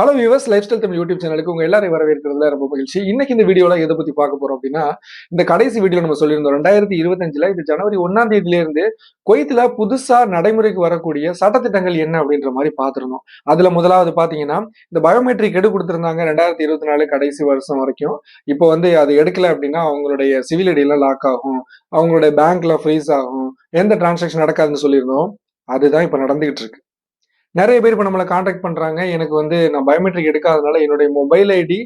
Hello viewers life style Tamil YouTube சேனலுக்கு உங்க எல்லாரையும் வரவேற்கிறதுல ரொம்ப மகிழ்ச்சி. இன்னைக்கு இந்த வீடியோல எதை பத்தி பார்க்க போறோம் அப்படின்னா இந்த கடைசி வீடியோ நம்ம சொல்லியிருந்தோம் ரெண்டாயிரத்தி இருபத்தஞ்சுல இந்த ஜனவரி ஒன்னாம் தேதியில இருந்து குவைத்துல புதுசா நடைமுறைக்கு வரக்கூடிய சட்டத்திட்டங்கள் என்ன அப்படின்ற மாதிரி பாத்துருந்தோம் அதுல முதலாவது பாத்தீங்கன்னா இந்த பயோமெட்ரிக் எடு கொடுத்திருந்தாங்க ரெண்டாயிரத்தி இருபத்தி நாலு கடைசி வருஷம் வரைக்கும். இப்போ வந்து அது எடுக்கல அப்படின்னா அவங்களுடைய சிவில் ஐடியெல்லாம் லாக் ஆகும் அவங்களுடைய பேங்க்ல ஃப்ரீஸ் ஆகும் எந்த டிரான்சாக்ஷன் நடக்காதுன்னு சொல்லியிருந்தோம். அதுதான் இப்ப நடந்துகிட்டு இருக்கு. நிறைய பேர் இப்போ நம்மளை காண்டாக்ட் பண்ணுறாங்க எனக்கு வந்து நான் பயோமெட்ரிக் எடுக்காதனால என்னுடைய மொபைல் ஐடி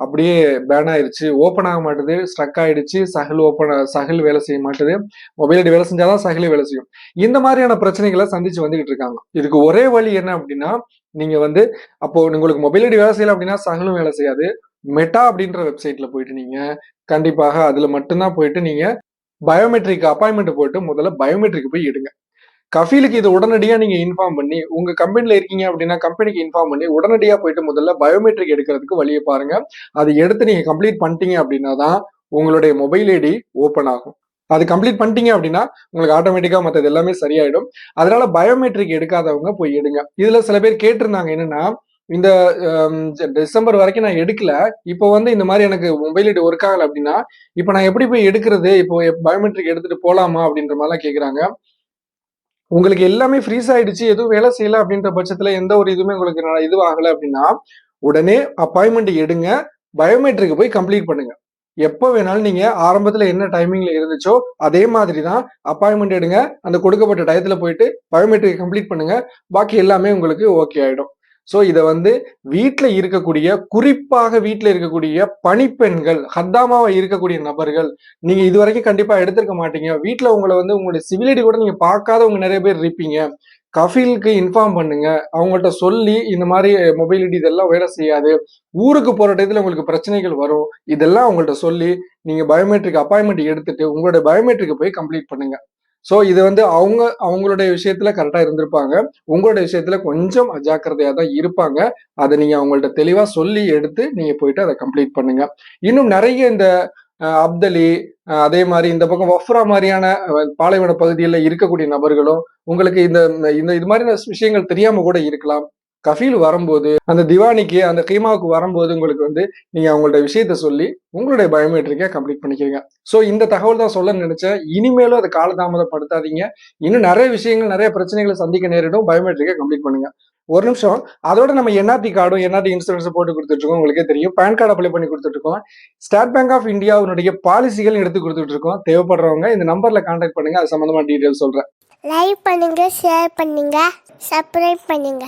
அப்படியே பேன் ஆயிடுச்சு ஓப்பன் ஆக மாட்டுது. ஸ்ட்ரக் ஆயிடுச்சு. சகல் ஓப்பன் சகல் வேலை செய்ய மாட்டுது. மொபைல் ஐடி வேலை செஞ்சாதான் சகலே வேலை செய்யும். இந்த மாதிரியான பிரச்சனைகளை சந்திச்சு வந்துகிட்டு இருக்காங்க. இதுக்கு ஒரே வழி என்ன அப்படின்னா நீங்க வந்து அப்போ உங்களுக்கு மொபைல் ஐடி வேலை செய்யல அப்படின்னா சகலும் வேலை செய்யாது. மெட்டா அப்படின்ற வெப்சைட்ல போயிட்டு நீங்க கண்டிப்பாக அதுல மட்டும்தான் போயிட்டு நீங்க பயோமெட்ரிக் அப்பாயின்மெண்ட் போட்டு முதல்ல பயோமெட்ரிக் போய் எடுங்க. கஃபீலுக்கு இது உடனடியா நீங்க இன்ஃபார்ம் பண்ணி உங்க கம்பெனில இருக்கீங்க அப்படின்னா கம்பெனிக்கு இன்ஃபார்ம் பண்ணி உடனடியா போயிட்டு முதல்ல பயோமெட்ரிக் எடுக்கிறதுக்கு வழியை பாருங்க. அது எடுத்து நீங்க கம்ப்ளீட் பண்ணிட்டீங்க அப்படின்னா தான் உங்களுடைய மொபைல் ஐடி ஓப்பன் ஆகும். அது கம்ப்ளீட் பண்ணிட்டீங்க அப்படின்னா உங்களுக்கு ஆட்டோமேட்டிக்கா மற்றது எல்லாமே சரியாயிடும். அதனால பயோமெட்ரிக் எடுக்காதவங்க போய் எடுங்க. இதுல சில பேர் கேட்டிருந்தாங்க என்னன்னா இந்த டிசம்பர் வரைக்கும் நான் எடுக்கல. இப்போ வந்து இந்த மாதிரி எனக்கு மொபைல் ஐடி ஒர்க் ஆகலை அப்படின்னா இப்போ நான் எப்படி போய் எடுக்கிறது? இப்போ பயோமெட்ரிக் எடுத்துட்டு போகலாமா அப்படின்ற மாதிரிலாம் கேட்குறாங்க உங்களுக்கு எல்லாமே ஃப்ரீஸ் ஆயிடுச்சு எதுவும் வேலை செய்யல அப்படின்ற பட்சத்துல எந்த ஒரு இதுவுமே உங்களுக்கு ந- இது ஆகல அப்படின்னா உடனே அப்பாயின்மெண்ட் எடுங்க பயோமெட்ரிக் போய் கம்ப்ளீட் பண்ணுங்க. எப்போ வேணாலும் நீங்க ஆரம்பத்துல என்ன டைமிங்ல இருந்துச்சோ அதே மாதிரி தான் அப்பாயின்மெண்ட் எடுங்க அந்த கொடுக்கப்பட்ட டயத்துல போயிட்டு பயோமெட்ரிக் கம்ப்ளீட் பண்ணுங்க பாக்கி எல்லாமே உங்களுக்கு ஓகே ஆயிடும். ஸோ இதை வந்து வீட்டில் இருக்கக்கூடிய குறிப்பாக வீட்டில் இருக்கக்கூடிய பணிப்பெண்கள் ஹத்தாமாவை இருக்கக்கூடிய நபர்கள் நீங்கள் இது வரைக்கும் கண்டிப்பாக எடுத்திருக்க மாட்டீங்க. வீட்டில் உங்களை வந்து உங்களுடைய சிவிலிட்டி கூட நீங்க பார்க்காதவங்க நிறைய பேர் இருப்பீங்க. கஃபீலுக்கு இன்ஃபார்ம் பண்ணுங்க. அவங்கள்ட்ட சொல்லி இந்த மாதிரி மொபைலிட்டி இதெல்லாம் வேலை செய்யாது. ஊருக்கு போகிற டயத்தில் உங்களுக்கு பிரச்சனைகள் வரும். இதெல்லாம் அவங்கள்ட்ட சொல்லி நீங்கள் பயோமெட்ரிக் அப்பாயின்மெண்ட் எடுத்துட்டு உங்களுடைய பயோமெட்ரிக் போய் கம்ப்ளீட் பண்ணுங்க. ஸோ இது வந்து அவங்க அவங்களுடைய விஷயத்துல கரெக்டாக இருந்திருப்பாங்க. உங்களுடைய விஷயத்துல கொஞ்சம் அஜாக்கிரதையாக தான் இருப்பாங்க. அதை நீங்க அவங்கள்ட்ட தெளிவா சொல்லி எடுத்து நீங்க போயிட்டு அதை கம்ப்ளீட் பண்ணுங்க. இன்னும் நிறைய இந்த அப்தலி அதே மாதிரி இந்த பக்கம் வஃப்ரா மாதிரியான பாலைவன பகுதியில் இருக்கக்கூடிய நபர்களும் உங்களுக்கு இந்த இந்த இது மாதிரி விஷயங்கள் தெரியாம கூட இருக்கலாம். கஃபீல் வரும்போது அந்த திவானிக்கு அந்த கீமாவுக்கு வரும்போது உங்களுக்கு வந்து நீங்க அவங்கள்ட்ட விஷயத்த சொல்லி உங்களுடைய பயோமெட்ரிக்கை கம்ப்ளீட் பண்ணிக்கிறீங்க. ஸோ இந்த தகவல் தான் சொல்ல நினைச்சேன். இனிமேலும் அதை காலதாமதப்படுத்தாதீங்க. இன்னும் நிறைய விஷயங்கள் நிறைய பிரச்சனைகளை சந்திக்க நேரிடும். பயோமெட்ரிக்கை கம்ப்ளீட் பண்ணுங்க. ஒரு நிமிஷம். அதோட நம்ம என்ஆர்டி கார்டும் என்ஆர்டி இன்சூரன்ஸும் போட்டு கொடுத்துட்டு இருக்கோம் உங்களுக்கே தெரியும். பேன் கார்டு அப்ளை பண்ணி கொடுத்துட்டு இருக்கோம் ஸ்டேட் பேங்க் ஆஃப் இந்தியாவுடைய பாலிசிகள் எடுத்து கொடுத்துட்டு இருக்கோம் தேவைப்படுறவங்க இந்த நம்பர்ல கான்டாக்ட் பண்ணுங்க. அது சம்பந்தமா டீடைல் சொல்றேன். லைக் பண்ணுங்க ஷேர் பண்ணுங்க சப்ஸ்கிரைப் பண்ணுங்க.